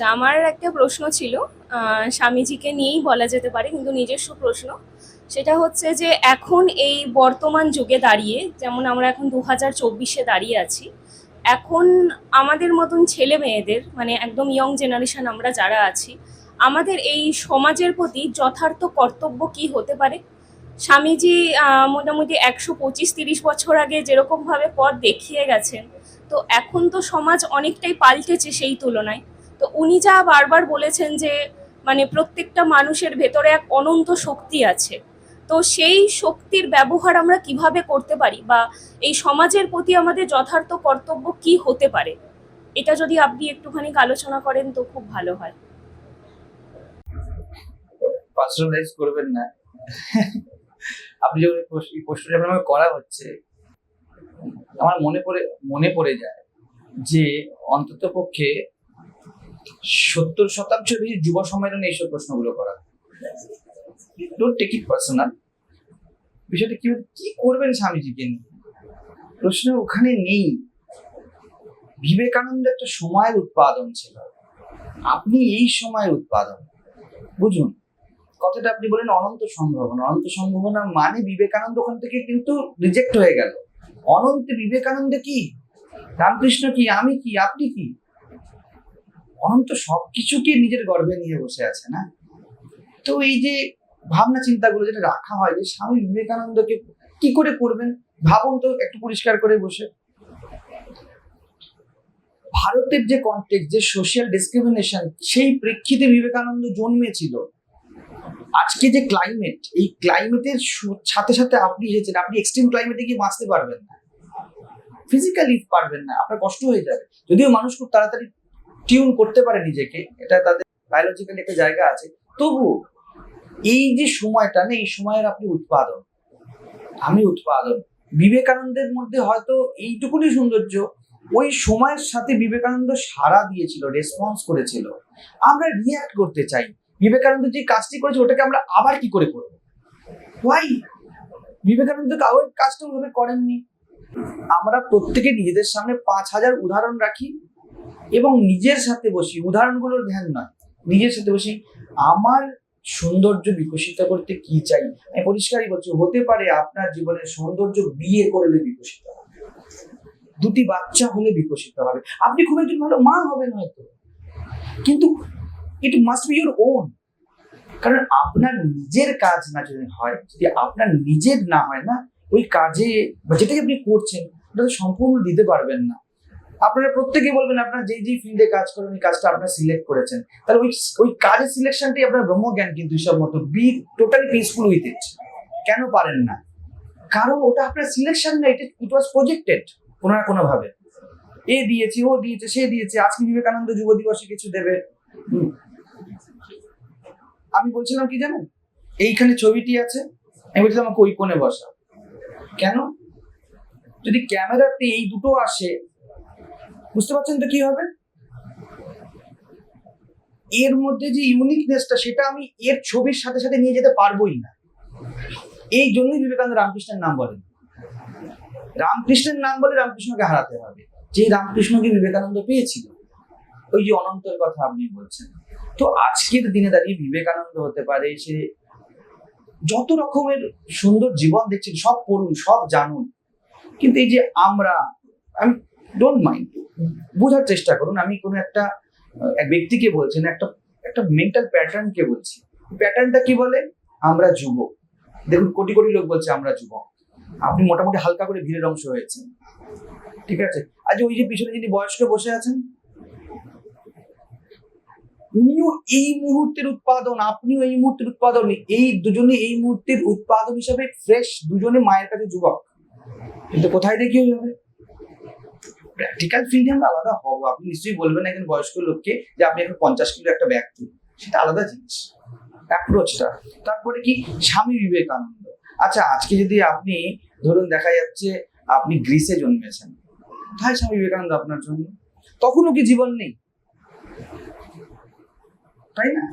আচ্ছা আমার একটা প্রশ্ন ছিল স্বামীজিকে নিয়েই বলা যেতে পারে, কিন্তু নিজস্ব প্রশ্ন। সেটা হচ্ছে যে, এখন এই বর্তমান যুগে দাঁড়িয়ে, যেমন আমরা এখন দু হাজার চব্বিশে দাঁড়িয়ে আছি, এখন আমাদের মতন ছেলে মেয়েদের মানে একদম ইয়ং জেনারেশন আমরা যারা আছি, আমাদের এই সমাজের প্রতি যথার্থ কর্তব্য কি হতে পারে? স্বামীজি মোটামুটি একশো পঁচিশ তিরিশ বছর আগে যেরকমভাবে পথ দেখিয়ে গেছেন, তো এখন তো সমাজ অনেকটাই পাল্টেছে সেই তুলনায়। তো উনি যা বারবার বলেছেন যে মানে প্রত্যেকটা মানুষের ভেতরে এক অনন্ত শক্তি আছে। তো সেই শক্তির ব্যবহার আমরা কীভাবে করতে পারি? বা এই সমাজের প্রতি আমাদের যথার্থ কর্তব্য কি হতে পারে? এটা যদি আপনি একটুখানি আলোচনা করেন তো খুব ভালো হয়। পার্সোনালাইজ করবেন না। আপনি যখন এই প্রশ্নটা করা হচ্ছে, আমার মনে পড়ে মনে পড়ে যায় যে অন্তত পক্ষে সত্তর শতাংশ বেশি যুব সম্মেলনে এইসব প্রশ্নগুলো করা। ডোন্ট টেক ইট পার্সোনাল বিষয়টা কি কি করবেন স্বামীজিকে প্রশ্ন ওখানে নেই। বিবেকানন্দ একটা সময়ের উৎপাদন ছিল। আপনি এই সময়ের উৎপাদন। বুঝুন, কথাটা আপনি বলেন অনন্ত সম্ভাবনা। অনন্ত সম্ভাবনা মানে বিবেকানন্দ ওখান থেকে কিন্তু রিজেক্ট হয়ে গেল। অনন্ত বিবেকানন্দ কি? রামকৃষ্ণ কি? আমি কি? আপনি কি? অনন্ত সবকিছুকে নিজের গর্বে নিয়ে বসে আছে, না? তো এই যে ভাবনা চিন্তাগুলো যেটা রাখা হয় যে স্বামী বিবেকানন্দকে কি করে করবেন? ভাবুন তো, একটু পরিষ্কার করে বসে। ভারতের যে কন্টেক্ট যে সোশ্যাল ডিসক্রিমিনেশন সেই প্রেক্ষিতে বিবেকানন্দ জন্মেছিল। আজকে যে ক্লাইমেট এই ক্লাইমেটের সাথে সাথে আপনি এসেছেন, আপনি এক্সট্রিম ক্লাইমেটে গিয়ে বাঁচতে পারবেন না। ফিজিক্যালি পারবেন না, আপনার কষ্ট হয়ে যাবে। যদিও মানুষ খুব তাড়াতাড়ি টিউন করতে পারে নিজেকে, এটা তাদের বায়োলজিক্যাল একটা জায়গা আছে। তবু এই যে সময়টা না, এই সময়ের আপনি উৎপাদন, আমি উৎপাদন। বিবেকানন্দের মধ্যে হয়তো এইটুকুনি সৌন্দর্য ওই সময়ের সাথে বিবেকানন্দ সাড়া দিয়েছিল রেসপন্স করেছিল। আমরা রিয়াক্ট করতে চাই। বিবেকানন্দ যে কাজটি করেছে, ওটাকে আমরা আবার কি করে করব? ওয়াই বিবেকানন্দ তো কাজটা ওইভাবে করেননি। আমরা প্রত্যেকে নিজেদের সামনে পাঁচ হাজার উদাহরণ রাখি। এবং নিজের সাথে বসি, উদাহরণগুলোর ধ্যান নয়। নিজের সাথে বসি, আমার সৌন্দর্য বিকশিত করতে কি চাই? আমি পরিষ্কারই বলছি, হতে পারে আপনার জীবনের সৌন্দর্য বিয়ে করলে বিকশিত হবে। দুটি বাচ্চা হলে বিকশিত হবে। আপনি খুব একজন ভালো মা হবেন হয়তো। কিন্তু it must be your own কারণ আপনার নিজের কাজ না যদি হয়, যদি আপনার নিজের না হয় না, ওই কাজে বা যেটাকে আপনি করছেন ওটা তো সম্পূর্ণ দিতে পারবেন না। আপনারা প্রত্যেকে বলবেন আপনার যেই যেই ফিল্ডে কাজ করেন ওই কাজটা আপনারা সিলেক্ট করেছেন। তাহলে ওই ওই কাজের সিলেকশনটাই আপনার ব্রহ্মজ্ঞান কিন্তু হিসাব মতো be totally peaceful with it কেন পারেন না? কারণ ওটা আপনার সিলেকশন না এটা ইট ওয়াজ প্রজেক্টেড কোনো না কোনো ভাবে। এ দিয়েছে, ও দিয়েছে, সে দিয়েছে, আজকে বিবেকানন্দ যুব দিবসে কিছু দেবে। আমি বলছিলাম কি জানেন? এইখানে ছবিটি আছে, আমি বলছিলাম আমাকে ওই কোণে বসা কেন? যদি ক্যামেরাতে এই দুটো আসে বুঝতে পারছেন তো কি হবে? এর মধ্যে যে ইউনিকনেসটা সেটা আমি এর ছবির সাথে সাথে নিয়ে যেতে পারবোই না। এই জন্যই বিবেকানন্দ রামকৃষ্ণের নাম বলেন। রামকৃষ্ণের নাম বলে রামকৃষ্ণকে হারাতে হবে। যে রামকৃষ্ণকে বিবেকানন্দ পেয়েছিল, ওই যে অনন্তের কথা আপনি বলছেন। তো আজকের দিনে দাঁড়িয়ে বিবেকানন্দ হতে পারে, সে যত রকমের সুন্দর জীবন দেখছেন, সব পড়ুন, সব জানুন। কিন্তু এই যে আমরা, আমি ডোন্ট মাইন্ড বোঝার চেষ্টা করুন। আমি কোনো একটা এক ব্যক্তিকে বলছি না, একটা একটা মেন্টাল প্যাটার্নকে বলছি। প্যাটার্নটা কি বলে? আমরা যুবক। দেখুন, কোটি কোটি লোক বলছে, আমরা যুবক। আপনি মোটামুটি হালকা করে ভিড়ের অংশ হয়েছেন। ঠিক আছে? আজ ওই যে পিছনে যিনি বয়স্ক বসে আছেন, উনিও এই মুহূর্তের উৎপাদন, আপনিও এই মুহূর্তের উৎপাদন, এই দুজনে এই মুহূর্তের উৎপাদন হিসাবে ফ্রেশ দুজনে মায়ের কাছে যুবক। কিন্তু কোথায় দেখি যাবে প্র্যাকটিক্যাল ফিল্ডে আমরা আলাদা হব। আপনি নিশ্চয়ই বলবেন একজন বয়স্ক লোককে যে আপনি এখন পঞ্চাশ কিলো একটা ব্যাগ তুলুন সেটা আলাদা জিনিস। অ্যাপ্রোচটা তারপরে কি? স্বামী বিবেকানন্দ। আচ্ছা আজকে যদি আপনি, ধরুন দেখা যাচ্ছে আপনি গ্রিসে জন্মেছেন। কোথায় স্বামী বিবেকানন্দ আপনার জন্য? তখনও কি জীবন নেই? তাই না?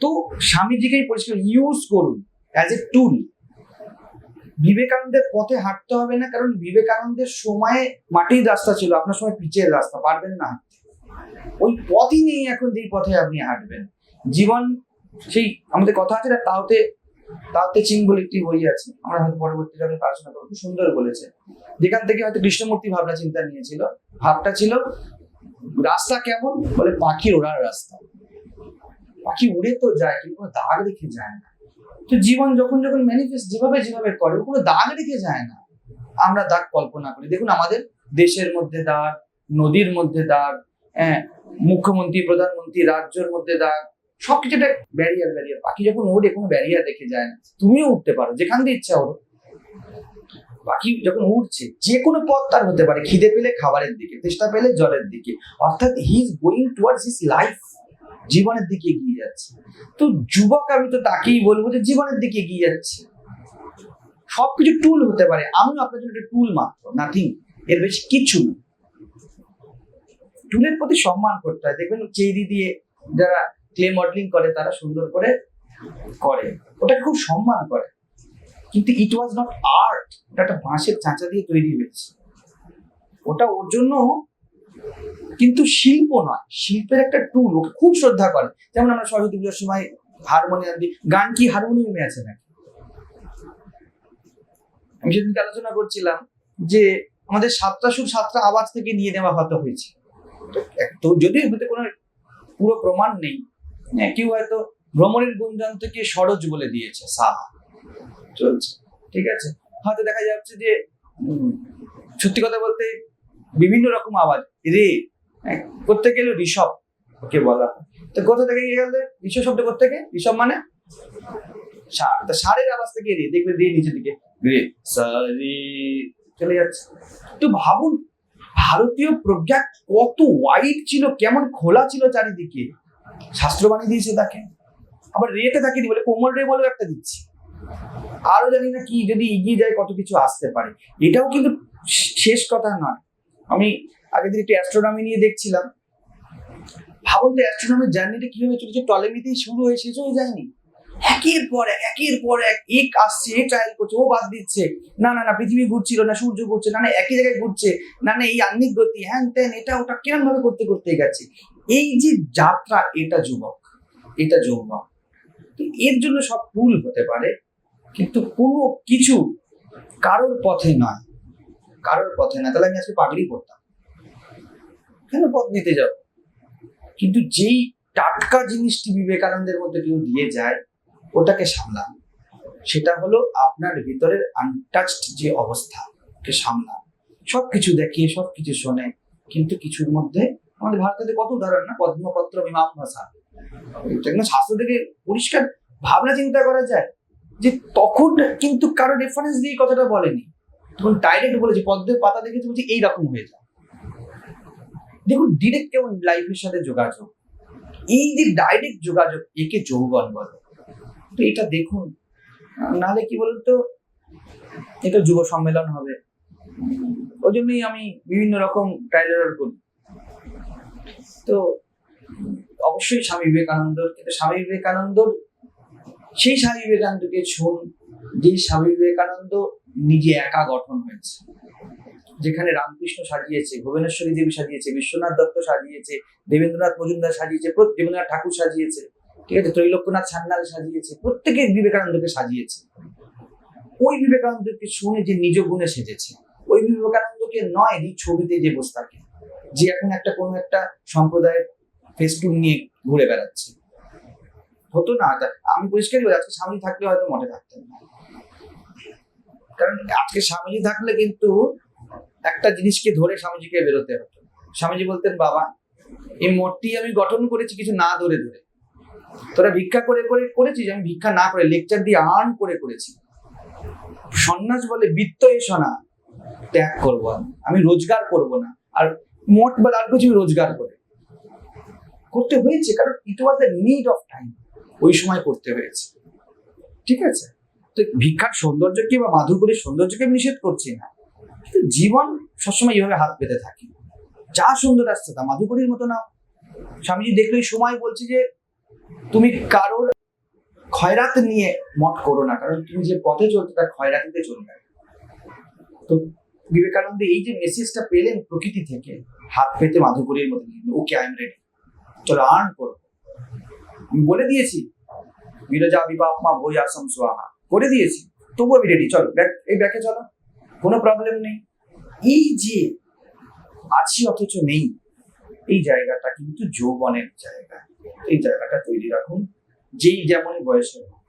তো স্বামীজিকেই পরিষ্কার ইউজ করুন অ্যাজ এ টুল বিবেকানন্দের পথে হাঁটতে হবে না, কারণ বিবেকানন্দের সময়ে মাটির রাস্তা ছিল, আপনার সময় পিচের রাস্তা, পারবেন না। ওই পথই নেই এখন যেই পথে আপনি হাঁটবেন। জীবন সেই আমাদের কথা আছে না, তাওতে তাওতে চিং বলে একটি বই আছে, আমরা হয়তো পরবর্তীকালে আলোচনা করব সুন্দর বলেছে। যেখান থেকে হয়তো কৃষ্ণমূর্তি ভাবনা চিন্তা নিয়েছিল, ভাবটা ছিল, রাস্তা কেমন? বলে পাখি ওড়ার রাস্তা। পাখি উড়ে তো যায়, কিন্তু কোনো দাগ রেখে যায় না। তো জীবন যখন যখন ম্যানিফেস্ট যেভাবে যেভাবে করে কোনো দাগ রেখে যায় না। আমরা দাগ কল্পনা করি। দেখুন, আমাদের দেশের মধ্যে দাগ, নদীর মধ্যে দাগ হ্যাঁ মুখ্যমন্ত্রী, প্রধানমন্ত্রী, রাজ্যের মধ্যে দাগ সবকিছু একটা ব্যারিয়ার ব্যারিয়ার পাখি যখন ওড়ে কোনো ব্যারিয়ার রেখে যায় না। তুমিও উঠতে পারো, যেখান দিয়ে ইচ্ছা ওড়ো পাখি যখন উঠছে, যে কোনো পথ তার হতে পারে। খিদে পেলে খাবারের দিকে, তেষ্টা পেলে জলের দিকে। অর্থাৎ he is going towards his life জীবনের দিকে এগিয়ে যাচ্ছে। তো যুবক আমি তো তাকেই বলব যে জীবনের দিকে এগিয়ে যাচ্ছে। সবকিছু টুল হতে পারে। আমিও আপনার জন্য একটা টুল মাত্র নাথিং এর বেশি কিছু না। টুলের প্রতি সম্মান করতে হয়। দেখবেন চেরি দিয়ে যারা ক্লে মডেলিং করে, তারা সুন্দর করে করে। ওটা খুব সম্মান করে। কিন্তু ইট ওয়াজ নট আর্ট ওটা একটা বাঁশের চাঁচা দিয়ে তৈরি হয়েছে। ওটা ওর জন্য কিন্তু শিল্প নয় শিল্পের একটা টুল ওকে খুব শ্রদ্ধা করে। যেমন আমরা সরস্বতী পুজোর সময় হারমোনিয়াম দিই গান কি হারমোনিয়ামে আছে নাকি? আমি সেদিনকে আলোচনা করছিলাম যে আমাদের সাতটা সুর সাতটা আওয়াজ থেকে নিয়ে নেওয়া হয়তো হয়েছে। তো যদিও হতে কোনো পুরো প্রমাণ নেই হ্যাঁ, কেউ হয়তো ভ্রমণের গুঞ্জন থেকে সরোজ বলে দিয়েছে সাহা চলছে ঠিক আছে? হয়তো দেখা যাচ্ছে যে সত্যি কথা বলতে বিভিন্ন রকম আওয়াজ রে হ্যাঁ, করতে গেলে ঋষভ ওকে বলা। তো কোথা থেকে গেলে? ঋষভ শব্দ গেলে ঋষভ মানে? সা- তা সারের আওয়াজ থেকে রে দেখবে রে নিচের দিকে। রে সারি। চলে যাচ্ছে। তো ভাবুন ভারতীয় প্রজ্ঞা কত ওয়াইড ছিল কেমন খোলা ছিল চারিদিকে। শাস্ত্র বানিয়ে দিয়েছে তাকে। আবার রেতে তাকে দি বলে কোমল রে বলেও একটা দিচ্ছি। আরও জানি না কি যদি এগিয়ে যায় কত কিছু আসতে পারে। এটাও কিন্তু শেষ কথা নয়। আমি আগের দিন একটু অ্যাস্ট্রোনমি নিয়ে দেখছিলাম। ভাবুন তো অ্যাস্ট্রোনমির জার্নিটা কীভাবে চলেছে? টলেমিতেই শুরু হয়ে, শেষ যায়নি? একের পর এক, একের পর এক এক আসছে, এ ট্রায়াল করছে, ও বাদ দিচ্ছে। না না না, পৃথিবী ঘুরছিল, না, সূর্য ঘুরছে, না না, একই জায়গায় ঘুরছে, না না, এই আহ্নিক গতি, হ্যান ত্যান, এটা, ওটা কিরম ভাবে করতে করতে গেছে এই যে যাত্রা, এটা যুবক, এটা যৌবক। তো এর জন্য সব ভুল হতে পারে, কিন্তু কোনো কিছু কারোর পথে নয়। কারোর পথে না, তাহলে আমি আজকে পাগড়ি পড়তাম কেন পথ নিতে যাব? কিন্তু যেই টাটকা জিনিসটি বিবেকানন্দের মধ্যে কেউ দিয়ে যায়, ওটাকে সামলান। সেটা হলো আপনার ভিতরের আনটাচড যে অবস্থা কে সামলান। সবকিছু দেখে সবকিছু শোনে, কিন্তু কিছুর মধ্যে আমাদের ভারতের কত উদাহরণ না? পদ্মপত্র মীমাং ভাষা যেগুলো শাস্ত্র থেকে পরিষ্কার ভাবনা চিন্তা করা যায় যে তখন কিন্তু কারও রেফারেন্স দিয়ে কথাটা বলেনি। তখন ডাইরেক্ট বলেছে, পদ্মের পাতা দেখেছে, বলছে এইরকম হয়ে যায়। দেখুন ডিরেক্ট কেমন লাইফের সাথে যোগাযোগ। এই যে ডাইরেক্ট যোগাযোগ, একে যৌবন বলে। তো এটা দেখুন, নাহলে কি বলুন তো এটা যুব সম্মেলন হবে। ওই জন্যই আমি বিভিন্ন রকম ট্রাইলার করি। তো অবশ্যই স্বামী বিবেকানন্দ কিন্তু স্বামী বিবেকানন্দ সেই স্বামী বিবেকানন্দকে শুন যে স্বামী বিবেকানন্দ নিজে একা গঠন হয়েছে। যেখানে রামকৃষ্ণ সাজিয়েছে, ভুবনেশ্বরী দেবী সাজিয়েছে, বিশ্বনাথ দত্ত সাজিয়েছে, দেবেন্দ্রনাথ মজুমদার সাজিয়েছে দেবেন্দ্রনাথ ঠাকুর সাজিয়েছে, ঠিক আছে? ত্রৈলোক্যনাথ সান্যাল সাজিয়েছে, প্রত্যেকে বিবেকানন্দকে সাজিয়েছে। ওই বিবেকানন্দকে শুনে যে নিজ গুণে সেজেছে, ওই বিবেকানন্দকে নয়, এই ছবিতে যে বসে থাকে যে এখন একটা কোনো একটা সম্প্রদায়ের ফেসটুন নিয়ে ঘুরে বেড়াচ্ছে। হতো না আমি পরিষ্কারই বলি, আজকে স্বামী থাকলে হয়তো মঠে থাকতেন না। কারণ আজকে স্বামীজি থাকলে কিন্তু একটা জিনিসকে ধরে স্বামীজিকে বেরোতে হতো। স্বামীজি বলতেন, বাবা, এই মঠটি আমি গঠন করেছি কিছু না ধরে ধরে। তোরা ভিক্ষা করে করে করেছিস, আমি ভিক্ষা না করে লেকচার দিয়ে আর্ন করে করেছি। সন্ন্যাস বলে, বৃত্ত এসো না ত্যাগ করব আমি। রোজগার করব না। আর মোট বা আর কিছু রোজগার করে। করতে হয়েছে, কারণ it was the need of time ওই সময় করতে হয়েছে। ঠিক আছে? তো ভিক্ষার সৌন্দর্যকে বা মাধুকরীর সৌন্দর্যকে আমি নিষেধ করছি না। কিন্তু জীবন সবসময় এইভাবে হাত পেতে থাকে। যা সুন্দর আসছে তা মাধুকরীর মতো না। স্বামীজি দেখলে সময় বলছি যে, তুমি কারোর খয়রাত নিয়ে মত করো না। কারণ তুমি যে পথে চলতে তার খয়রাতিতে চলবে তো বিবেকানন্দ এই যে মেসেজটা পেলেন প্রকৃতি থেকে, হাত পেতে মাধুকরীর মতো ওকে আই এম রেডি চলো আর্ন করো। আমি বলে দিয়েছি। বিরজা বিবাহ মা ভোজ আসম সোহা করে দিয়েছি। তবুও আমি রেডি চলো ব্যাক এই ব্যাকে চলো। কোনো প্রবলেম নেই। এই যে আছি অথচ নেই, এই জায়গাটা কিন্তু যৌবনের জায়গা। এই জায়গাটা তৈরি রাখুন। যেই যেমন বয়সে হোক।